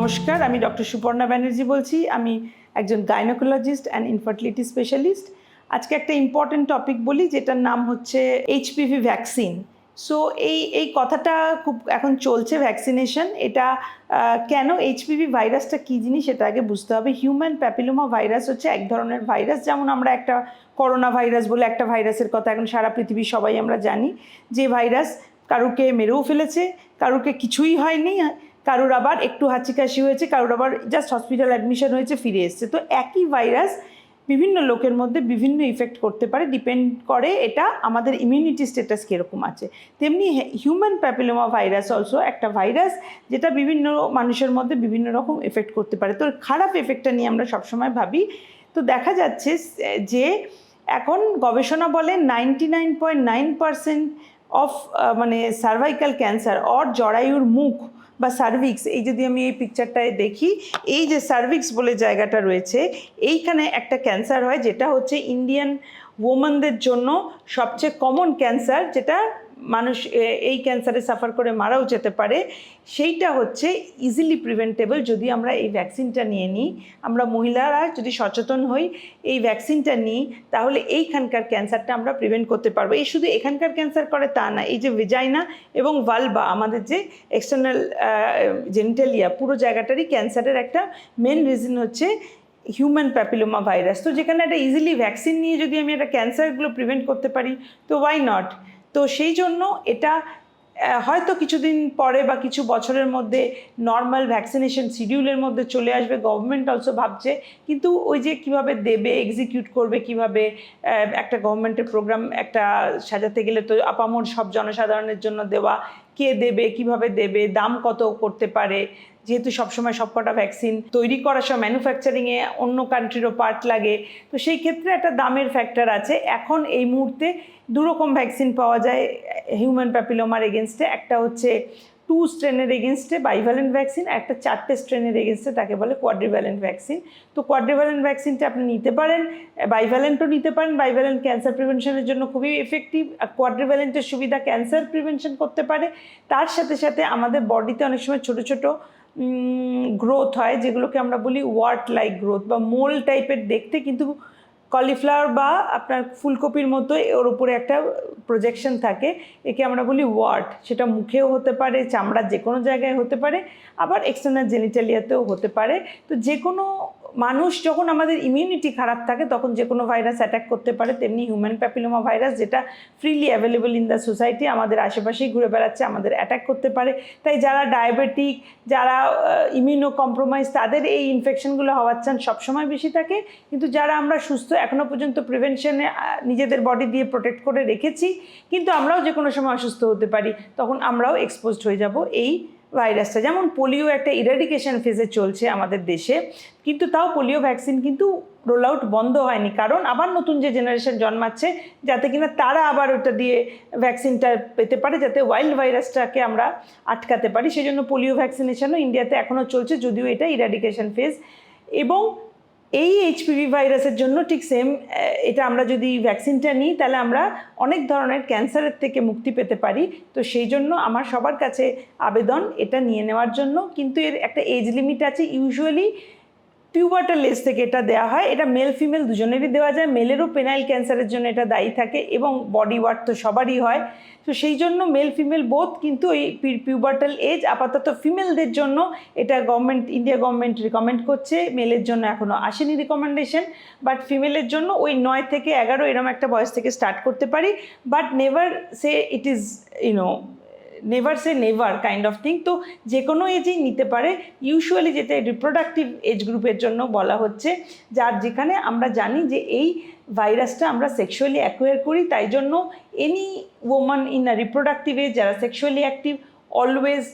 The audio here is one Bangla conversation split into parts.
নমস্কার, আমি ডক্টর সুপর্ণা ব্যানার্জি বলছি। আমি একজন গাইনোকোলজিস্ট অ্যান্ড ইনফার্টিলিটি স্পেশালিস্ট আজকে একটা ইম্পর্টেন্ট টপিক বলি, যেটার নাম হচ্ছে এইচপিভি ভ্যাকসিন সো এই এই কথাটা খুব এখন চলছে ভ্যাকসিনেশন এটা কেন এইচপিভি ভাইরাসটা কী জিনিস, সেটা আগে বুঝতে হবে। হিউম্যান প্যাপিলোমা ভাইরাস হচ্ছে এক ধরনের ভাইরাস যেমন আমরা একটা করোনা ভাইরাস বলে একটা ভাইরাসের কথা এখন সারা পৃথিবীর সবাই আমরা জানি। যে ভাইরাস কারুকে মেরেও ফেলেছে, কারুকে কিছুই হয়নি। কারুর আবার একটু হাঁচি কাশি হয়েছে, কারুর আবার জাস্ট হসপিটাল অ্যাডমিশন হয়েছে, ফিরে এসছে। তো একই ভাইরাস বিভিন্ন লোকের মধ্যে বিভিন্ন ইফেক্ট করতে পারে ডিপেন্ড করে এটা আমাদের ইমিউনিটি স্ট্যাটাস কীরকম আছে। তেমনি হিউম্যান প্যাপিলোমা ভাইরাস অলসো একটা ভাইরাস যেটা বিভিন্ন মানুষের মধ্যে বিভিন্ন রকম এফেক্ট করতে পারে। তো খারাপ এফেক্টটা নিয়ে আমরা সবসময় ভাবি। তো দেখা যাচ্ছে যে এখন গবেষণা বলে ninety nine point nine percent of মানে সার্ভাইকাল ক্যান্সার অর জরায়ুর মুখ বা সার্ভিক্স এই যদি আমি এই পিকচারটায় দেখি, এই যে সার্ভিক্স বলে জায়গাটা রয়েছে, এইখানে একটা ক্যান্সার হয়, যেটা হচ্ছে ইন্ডিয়ান ওমেনদের জন্য সবচেয়ে কমন ক্যান্সার যেটা মানুষ এই ক্যান্সারে সাফার করে মারাও যেতে পারে। সেইটা হচ্ছে ইজিলি প্রিভেন্টেবল যদি আমরা এই ভ্যাকসিনটা নিয়ে নিই। আমরা মহিলারা যদি সচেতন হই, এই ভ্যাকসিনটা নিই, তাহলে এইখানকার ক্যান্সারটা আমরা প্রিভেন্ট করতে পারব। এই শুধু এখানকার ক্যান্সার করে তা না, এই যে ভিজাইনা এবং ভালবা আমাদের যে এক্সটার্নাল জেনিটালিয়া পুরো জায়গাটারই ক্যান্সারের একটা মেন রিজন হচ্ছে হিউম্যান প্যাপিলোমা ভাইরাস তো যেখানে একটা ইজিলি ভ্যাকসিন নিয়ে যদি আমি একটা ক্যান্সারগুলো প্রিভেন্ট করতে পারি, তো ওয়াই নট তো সেই জন্য এটা হয়তো কিছুদিন পরে বা কিছু বছরের মধ্যে নর্মাল ভ্যাকসিনেশন শিডিউলের মধ্যে চলে আসবে গভর্নমেন্ট অলসো ভাবছে, কিন্তু ওই যে কীভাবে দেবে এক্সিকিউট করবে কীভাবে একটা গভর্নমেন্টের প্রোগ্রাম একটা সাজাতে গেলে তো আপামর সব জনসাধারণের জন্য দেওয়া কে দেবে, কীভাবে দেবে, দাম কত করতে পারে? যেহেতু সবসময় সবকটা ভ্যাকসিন তৈরি করার সময় ম্যানুফ্যাকচারিংয়ে অন্য কান্ট্রিরও পার্ট লাগে, তো সেই ক্ষেত্রে একটা দামের ফ্যাক্টর আছে। এখন এই মুহূর্তে দুরকম ভ্যাকসিন পাওয়া যায় হিউম্যান প্যাপিলোমার এগেনস্টে একটা হচ্ছে টু স্ট্রেনের এগেনস্টে বাইভ্যালেন্ট ভ্যাকসিন একটা চারটে স্ট্রেনের এগেনস্টে তাকে বলে কোয়াড্রিভ্যালেন্ট ভ্যাকসিন তো কোয়াড্রিভ্যালেন্ট ভ্যাকসিনটা আপনি নিতে পারেন বাইভ্যালেন্টও নিতে পারেন বাইভ্যালেন্ট ক্যান্সার প্রিভেনশনের জন্য খুবই এফেক্টিভ কোয়াড্রিভ্যালেন্টের সুবিধা ক্যান্সার প্রিভেনশন করতে পারে। তার সাথে সাথে আমাদের বডিতে অনেক সময় ছোটো ছোটো গ্রোথ হয়, যেগুলোকে আমরা বলি ওয়ার্ট লাইক গ্রোথ বা মোল টাইপের দেখতে কিন্তু কলিফ্লাওয়ার বা আপনার ফুলকপির মতো ওর উপরে একটা প্রজেকশন থাকে। একে আমরা বলি ওয়ার্ড সেটা মুখেও হতে পারে চামড়ার যে কোনো জায়গায় হতে পারে, আবার এক্সটার্নাল জেনিটালিয়াতেও হতে পারে। তো যে কোনো মানুষ যখন আমাদের ইমিউনিটি খারাপ থাকে, তখন যে কোনো ভাইরাস অ্যাটাক করতে পারে, তেমনি হিউম্যান প্যাপিলোমা ভাইরাস যেটা freely available in the society আমাদের আশেপাশেই ঘুরে বেড়াচ্ছে, আমাদের অ্যাটাক করতে পারে। তাই যারা ডায়াবেটিক যারা ইমিউনো কম্প্রোমাইজ তাদের এই ইনফেকশনগুলো হওয়ার চান্স সবসময় বেশি থাকে। কিন্তু যারা আমরা সুস্থ এখনও পর্যন্ত প্রিভেনশনে নিজেদের বডি দিয়ে প্রোটেক্ট করে রেখেছি, কিন্তু আমরাও যে কোনো সময় অসুস্থ হতে পারি, তখন আমরাও এক্সপোজড হয়ে যাব। এই ভাইরাসটা। যেমন পোলিও একটা ইরাডিকেশন ফেজে চলছে আমাদের দেশে, কিন্তু তাও পোলিও ভ্যাকসিন কিন্তু রোল আউট বন্ধ হয়নি। কারণ আবার নতুন যে জেনারেশন জন্মাচ্ছে, যাতে কিনা তারা আবার ওটা দিয়ে ভ্যাকসিনটা পেতে পারে, যাতে ওয়াইল্ড ভাইরাসটাকে আমরা আটকাতে পারি। সেই জন্য পোলিও ভ্যাকসিনেশনও ইন্ডিয়াতে এখনও চলছে, যদিও এটা ইরাডিকেশন ফেজ এবং এই এইচপিভি ভাইরাসের জন্য ঠিক সেম এটা আমরা যদি ভ্যাকসিনটা নিই, তাহলে আমরা অনেক ধরনের ক্যান্সারের থেকে মুক্তি পেতে পারি। তো সেই জন্য আমার সবার কাছে আবেদন এটা নিয়ে নেওয়ার জন্য। কিন্তু এর একটা এজ লিমিট আছে। ইউজুয়ালি পিউবার্টাল এজ থেকে এটা দেওয়া হয়। এটা মেল ফিমেল দুজনেরই দেওয়া যায়। মেলেরও পেনাইল ক্যান্সারের জন্য এটা দায়ী থাকে এবং বডি ওয়ার্ক তো সবারই হয়। তো সেই জন্য মেল ফিমেল বোধ কিন্তু এই পিউবার্টাল এজ আপাতত ফিমেলদের জন্য এটা গভর্নমেন্ট ইন্ডিয়া গভর্নমেন্ট রিকমেন্ড করছে। মেলের জন্য এখনও আসেনি রিকমেন্ডেশন বাট ফিমেলের জন্য ওই নয় থেকে এগারো এরম একটা বয়স থেকে স্টার্ট করতে পারি। But never say it is you know never say never kind of thing তো যে কোনো এজেই নিতে পারে। ইউজুয়ালি যেটা রিপ্রোডাক্টিভ এজ গ্রুপের জন্য বলা হচ্ছে, যার যেখানে আমরা জানি যে এই ভাইরাসটা আমরা সেক্সুয়ালি অ্যাকোয়ার করি, তাই জন্য any woman in a reproductive age যারা sexually active always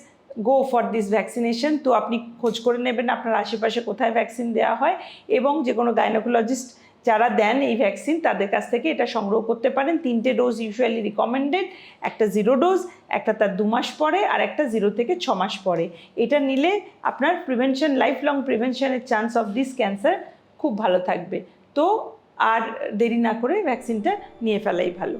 go for this vaccination তো আপনি খোঁজ করে নেবেন আপনার আশেপাশে কোথায় ভ্যাকসিন দেওয়া হয় এবং যে কোনো গাইনোকোলজিস্ট যারা দেন এই ভ্যাকসিন তাদের কাছ থেকে এটা সংগ্রহ করতে পারেন। তিনটে ডোজ ইউজুয়ালি রিকমেন্ডেড একটা জিরো ডোজ একটা তার দু মাস পরে, আর একটা জিরো থেকে ছ মাস পরে। এটা নিলে আপনার প্রিভেনশন লাইফ লং প্রিভেনশনের চান্স অফ দিস ক্যান্সার খুব ভালো থাকবে। তো আর দেরি না করে ভ্যাকসিনটা নিয়ে ফেলাই ভালো।